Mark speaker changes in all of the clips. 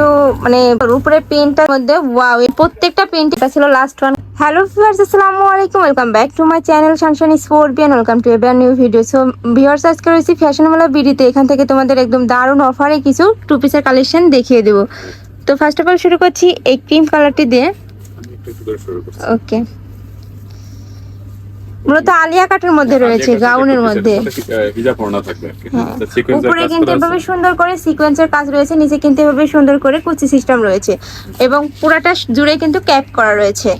Speaker 1: কিন্তু মানে উপরে পেনটার মধ্যে ওয়াও এই প্রত্যেকটা পেন্ট এটা ছিল লাস্ট ওয়ান হ্যালো ভিউয়ার্স আসসালামু আলাইকুম welcome back to my channel সানসান sport বিয়ান ওয়েলকাম টু এবার নিউ ভিডিও সো ভিউয়ার্স আজকে রয়েছি ফ্যাশনওয়ালা বিডিতে এখান থেকে তোমাদের একদম দারুণ অফারে কিছু টু পিসের কালেকশন দেখিয়ে দেবো। তো ফার্স্ট অফ অল শুরু করছি এই ক্রিম কালারটি দিয়ে। ওকে মূলত আলিয়া কাটের মধ্যে রয়েছে গাউনের মধ্যে। হ্যাঁ। উপরে কিন্তু এভাবে সুন্দর করে সিকোয়েন্সের কাজ রয়েছে নিচে কিন্তু এভাবে সুন্দর করে কুচি সিস্টেম রয়েছে এবং পুরাটা জুড়ে কিন্তু ক্যাপ করা রয়েছে।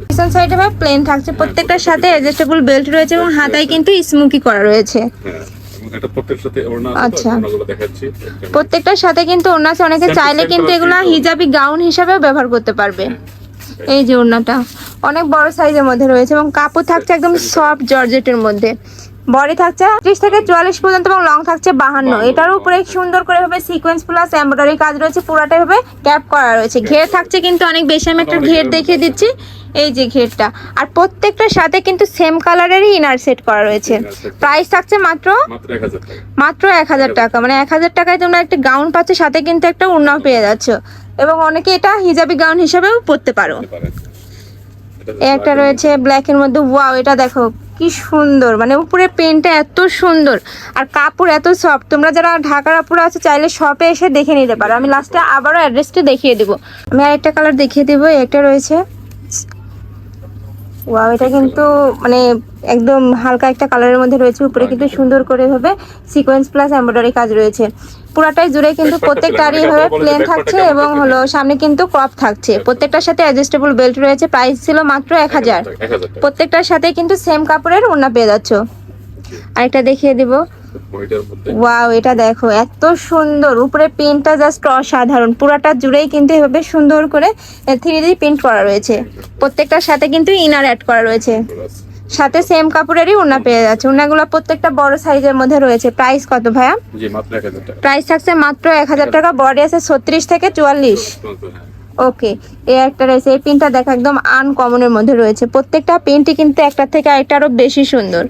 Speaker 1: পিছন সাইডে ভাবে প্লেন থাকছে প্রত্যেকটার সাথে অ্যাডজাস্টেবল বেল্ট রয়েছে এবং হাতায় কিন্তু স্মুকি করা রয়েছে।
Speaker 2: হ্যাঁ,
Speaker 1: আচ্ছা। প্রত্যেকটার সাথে কিন্তু আছে অনেকে চাইলে কিন্তু এগুলা হিজাবি গাউন হিসাবেও ব্যবহার করতে পারবে। এই যে ওড়নাটা। অনেক বড় সাইজের মধ্যে রয়েছে এবং কাপড় থাকছে একদম সফট জর্জেটের মধ্যে। বডি থাকছে ত্রিশ থেকে চুয়াল্লিশ পর্যন্ত এবং লং থাকছে বাহান্ন। এটার উপরে সুন্দর করে ভাবে সিকোয়েন্স প্লাস এমব্রয়ডারি কাজ রয়েছে পুরাটাই ভাবে ক্যাপ করা রয়েছে। ঘের থাকছে কিন্তু অনেক বেশি আমি একটা ঘের দেখিয়ে দিচ্ছি। এই যে ঘেরটা। আর প্রত্যেকটার সাথে কিন্তু সেম কালারেরই ইনার সেট করা রয়েছে। প্রাইস থাকছে মাত্র
Speaker 2: মাত্র 1000 টাকা।
Speaker 1: মাত্র এক হাজার টাকা। মানে এক হাজার টাকায় তোমরা একটা গাউন পাচ্ছ সাথে কিন্তু একটা ওড়নাও পেয়ে যাচ্ছ। এবং অনেকে এটা হিজাবি গাউন হিসাবেও পরতে পারো
Speaker 2: নিতে পারেন। এটা
Speaker 1: এই একটা রয়েছে ব্ল্যাক এর মধ্যে ওয়াও এটা দেখো, কি সুন্দর মানে উপরে পেনটা এত সুন্দর, আর কাপড় এত সফট তোমরা যারা ঢাকার আপুরা আছে, চাইলে শপে এসে দেখে নিতে পারো। আমি লাস্টে আবারও অ্যাড্রেসটা দেখিয়ে দেবো। আমি আরেকটা কালার দেখিয়ে দেবো একটা রয়েছে ওয়াও এটা কিন্তু মানে একদম হালকা একটা কালারের মধ্যে রয়েছে উপরে কিন্তু সুন্দর করে ভাবে সিকোয়েন্স প্লাস এমব্রয়ডারি কাজ রয়েছে। পুরাটাই জুড়ে কিন্তু প্রত্যেকটারই ভাবে প্লেন থাকছে এবং হলো সামনে কিন্তু ক্রপ থাকছে। প্রত্যেকটার সাথে অ্যাডজাস্টেবল বেল্ট রয়েছে প্রাইস ছিল মাত্র এক হাজার।
Speaker 2: 1000
Speaker 1: প্রত্যেকটার সাথে কিন্তু সেম কাপড়ের ওড়না পেয়ে যাচ্ছ। আরেকটা দেখিয়ে দিব। ওয়াও এটা দেখো এত সুন্দর। উপরে প্রিন্টটা জাস্ট অসাধারণ। পুরাটা জুড়েই কিন্তু এভাবে সুন্দর করে থ্রি ডি প্রিন্ট করা রয়েছে। প্রত্যেকটার সাথে কিন্তু ইনার অ্যাড করা রয়েছে। সাথে সেম কাপড়েরই ওড়না পেয়ে যাচ্ছে। ওড়নাগুলো প্রত্যেকটা বড় সাইজের মধ্যে রয়েছে। প্রাইস কত ভাইয়া?
Speaker 2: জি, মাত্র 1000 টাকা।
Speaker 1: প্রাইস থাকছে মাত্র এক হাজার টাকা। বডি আছে ছত্রিশ থেকে চুয়াল্লিশ। ওকে এই একটা রয়েছে। এই পিনটা দেখো একদম আনকমনের মধ্যে রয়েছে। প্রত্যেকটা পিনটি কিন্তু একটা থেকে আরেকটা আরও বেশি সুন্দর।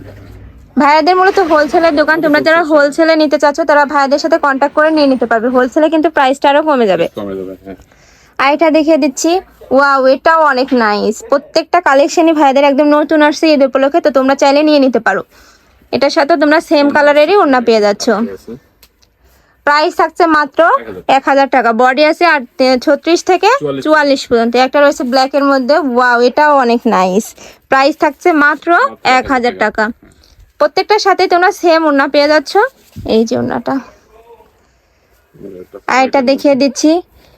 Speaker 1: ভাইয়াদের মূলত হোলসেলের দোকান। তোমরা যারা হোলসেলে নিতে চাচ্ছ তারা ভাইয়াদের সাথে কন্ট্যাক্ট করে নিয়ে নিতে পারবে। হোলসেলে কিন্তু প্রাইসটা আরও কমে যাবে।
Speaker 2: কমে যাবে, হ্যাঁ।
Speaker 1: আর এটা দেখিয়ে দিচ্ছি। ওয়াও এটাও অনেক নাইস প্রত্যেকটা কালেকশনই ভাইদের একদম নতুন আসছে ঈদ উপলক্ষে তো তোমরা চাইলে নিয়ে নিতে পারো। এটার সাথে তোমরা সেম কালারেরই ওড়না পেয়ে যাচ্ছ। প্রাইস থাকছে মাত্র এক হাজার টাকা। বডি আছে আর ছত্রিশ থেকে
Speaker 2: চুয়াল্লিশ।
Speaker 1: পর্যন্ত। একটা রয়েছে ব্ল্যাক এর মধ্যে। ওয়াও এটাও অনেক নাইস প্রাইস থাকছে মাত্র এক হাজার টাকা। প্রত্যেকটার সাথে তোমরা সেম ওড়না পেয়ে যাচ্ছ। এই যে ওড়নাটা। আর এটা দেখিয়ে দিচ্ছি।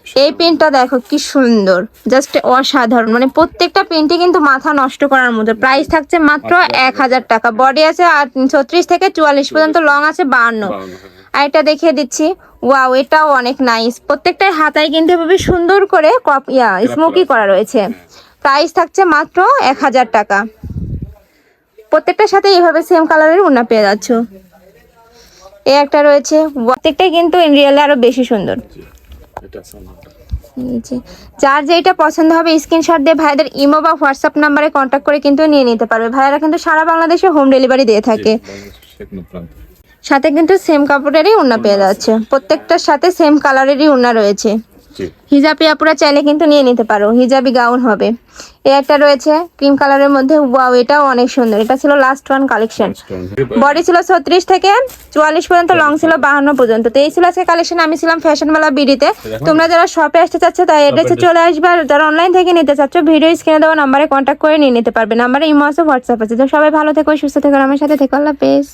Speaker 1: এই পেনটা দেখো কি সুন্দর। জাস্ট অসাধারণ। মানে প্রত্যেকটা পেনটি কিন্তু মাথা নষ্ট করার মতো। প্রাইস থাকছে মাত্র এক হাজার টাকা। বডি আছে আর ছত্রিশ থেকে চুয়াল্লিশ পর্যন্ত লং আছে বাহান্ন।
Speaker 2: হ্যাঁ।
Speaker 1: আর এটা দেখিয়ে দিচ্ছি। ওয়াও এটাও অনেক নাইস প্রত্যেকটার হাতায় কিন্তু এভাবে সুন্দর করে কপ ইয়া স্মোকি করা রয়েছে। প্রাইস থাকছে মাত্র এক হাজার টাকা। প্রত্যেকটার সাথে এইভাবে সেম কালারের ওড়না পেয়ে যাচ্ছ। এ একটা রয়েছে। প্রত্যেকটাই কিন্তু রিয়েলে আরও বেশি সুন্দর। যার যেটা পছন্দ হবে স্ক্রিনশট দিয়ে ভাইদের ইমো বা হোয়াটসঅ্যাপ নাম্বারে কন্ট্যাক্ট করে কিন্তু নিয়ে নিতে পারবে। ভাইয়েরা কিন্তু সারা বাংলাদেশে হোম ডেলিভারি দিয়ে থাকে। সাথে কিন্তু সেম কাপড়েরই ওড়না পেয়ে যাচ্ছে। প্রত্যেকটার সাথে সেম কালারেরই ওড়না রয়েছে। হিজাবি আপুরা চাইলে কিন্তু নিয়ে নিতে পারো। হিজাবি গাউন হবে। এই একটা রয়েছে ক্রিম কালারের মধ্যে। ওয়াও এটাও অনেক সুন্দর। এটা ছিল লাস্ট ওয়ান কালেকশন বডি ছিল ছত্রিশ থেকে চুয়াল্লিশ পর্যন্ত লং ছিল বাহান্ন পর্যন্ত। তো এই ছিল আজকে কালেকশন আমি ছিলাম ফ্যাশন ফ্যাশনওয়ালা বিডিতে। তোমরা যারা শপে আসতে চাচ্ছ তাই এড্রেসে চলে আসবে। আর যারা অনলাইন থেকে নিতে চাচ্ছ ভিডিও স্ক্রিনে দেওয়া নাম্বারে কন্ট্যাক্ট করে নিয়ে নিতে পারবে। নাম্বারে ইমো আছে হোয়াটসঅ্যাপ আছে। তো সবাই ভালো থেকো সুস্থ থেকো আমার সাথে থেকো। আল্লাহ পেস